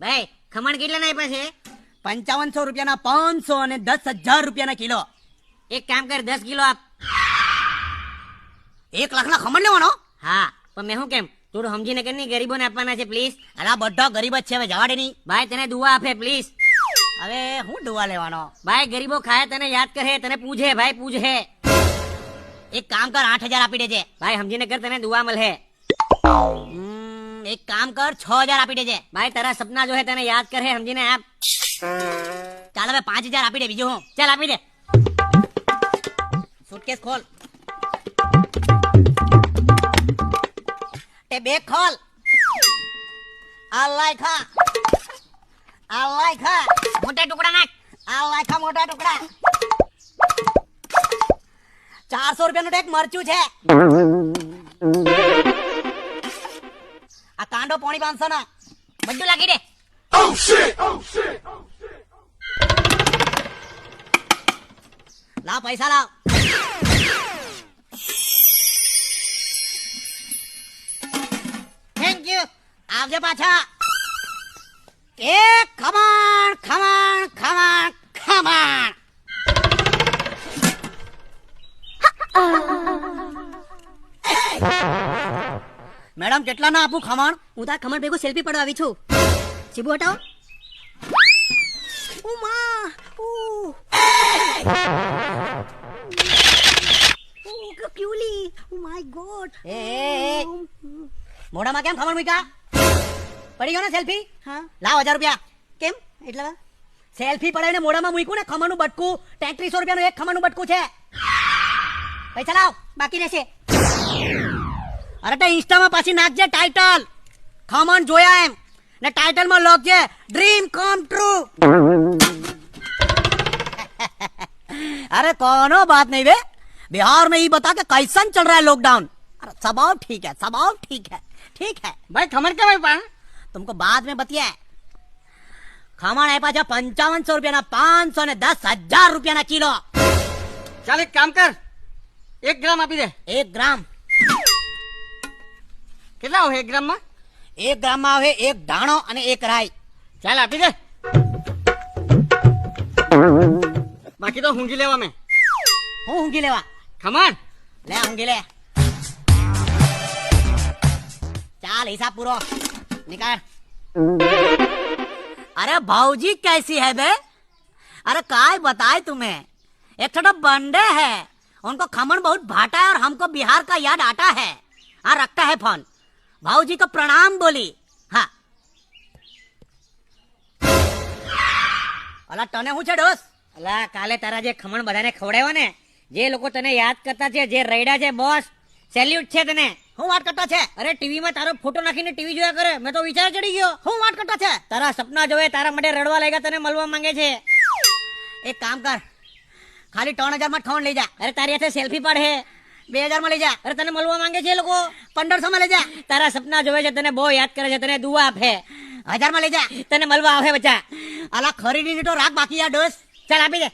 ભાઈ ખમણ કેટલા ના આપ્યા છે? પંચાવનસો રૂપિયાના પાંચસો અને દસ હજાર રૂપિયાના કિલો. એક કામ કર દસ કિલો આપ. એક લાખના ખમણ લેવાનો? હા પણ મેં શું કેમ? થોડું સમજીને કે નહીં ગરીબોને આપવાના છે પ્લીઝ અલા બધા ગરીબ જ છે હવે જવા દે નહીં. ભાઈ તને દુઆ આપે પ્લીઝ હવે હું ડોવા લેવાનો? ભાઈ ગરીબો ખાય તને યાદ કરે તને પૂછે ભાઈ પૂછે એક કામ કર આઠ હજાર આપી દેજે. ભાઈ સમજીને કર તને દુઆ મળે. એક કામ કર, છ હજાર આપી દેજે. ભાઈ, તારા સપના જો હે તને યાદ કરે સમજીને આપ. ચાલ હવે પાંચ હજાર આપી દે, બીજું હું. ચાલ, આપી દે. સુટકેસ ખોલ. તે બેગ ખોલ. આ લાયખા આ લાય ખા. મોટા ટુકડા નાખ. આ લાયખા મોટા ટુકડા. ચારસો રૂપિયાનું એક મરચું છે. કાંડો પોણી પાંચસો ના. બધું લાગી દે. લાવ પૈસા લાવ. થેન્ક યુ આવજો પાછા. એ ખમણ ખમણ ખમણ ખમણ મેડમ કેટલા ના આપું ખમણ? હું તાર ખમણ ભેગું સેલ્ફી પડવા આવી છું. ચીબુ હટાવો. ઓ માં ઓ ઓ ક્યુલી? Oh my God. એ, એ, એ. મોઢામાં કેમ ખમણ મૂક્યા? પડી ગયો ને સેલ્ફી હા. લાવ હજાર રૂપિયા. કેમ? એટલા સેલ્ફી પડાવીને મોઢામાં મૂક્યું ને ખમણનું બટકું. તેત્રીસો રૂપિયાનું એક ખમણનું બટકું છે. પૈસા લાવ. બાકી રહેશે. અરે તે ઇન્સ્ટામાં પાછી નાખજે ટાઇટલ ખમણ જોયા એમ. ને ટાઇટલમાં લખજે ડ્રીમ કમ ટ્રુ अरे कोनो बात नहीं बे बिहार में ये बता के कैसन चल रहा है लॉकडाउन अरे स्वभाव ठीक है स्वभाव ठीक है ठीक है भाई खमण क्या भाई पान तुमको बाद में बतिया ખમણ આપ્યા છે પંચાવન સો રૂપિયાના પાંચસો ને દસ હજાર રૂપિયાના કિલો. ચાલ એક કામ કર. એક ગ્રામ આપી દે. એક ગ્રામ. કેટલા આવે એક ગ્રામમાં? એક ગ્રામમાં આવે એક ધાણો અને એક રાઈ. ચાલ આપી દે. બાકી તો ઊંઘી લેવા મેં. હું ઊંઘી લેવા? ખમણ લે ઊંઘી લે. ચાલ હિસાબ પૂરો. નિકાળ. अरे भाजी कैसी है बे अरे काय बताए तुम्हें एक छोटा बंडे है उनको खमन बहुत भाटा है और हमको बिहार का याद आटा है हाँ रखता है फोन भाऊजी को प्रणाम बोली हाँ અલા તને શું છે ડોસ અલા કાલે તારા જે ખમણ બધાને ખવડાવ્યા ને જે લોકો તને યાદ કરતા છે જે રૈડા છે બોસ સેલ્યુટ છે તને હું વાત કરતો છે અરે ટીવીમાં તારો ફોટો નાખીને ટીવી જોયા કરે મેં તો વિચાર ચડી ગયો હું વાત કરતો છે તારા સપના જોવે તારા માટે રડવા લાગ્યા તને મળવા માંગે છે એક કામ કર ખાલી ત્રણ હજાર માં ખવન લઈ જા અરે તારી હાથે સેલ્ફી પાડે બે હજારમાં લઈ જા. અરે તને મળવા માંગે છે એ લોકો. પંદરસો માં લઈ જા. તારા સપના જોવે છે તને બહુ યાદ કરે છે તને દુઆ આપે. હજારમાં લઈ જા. તને મળવા આવે બચા. આલા ખરીદી તો રાખ બાકી યાર ડોસ. ચાલ આપી દે.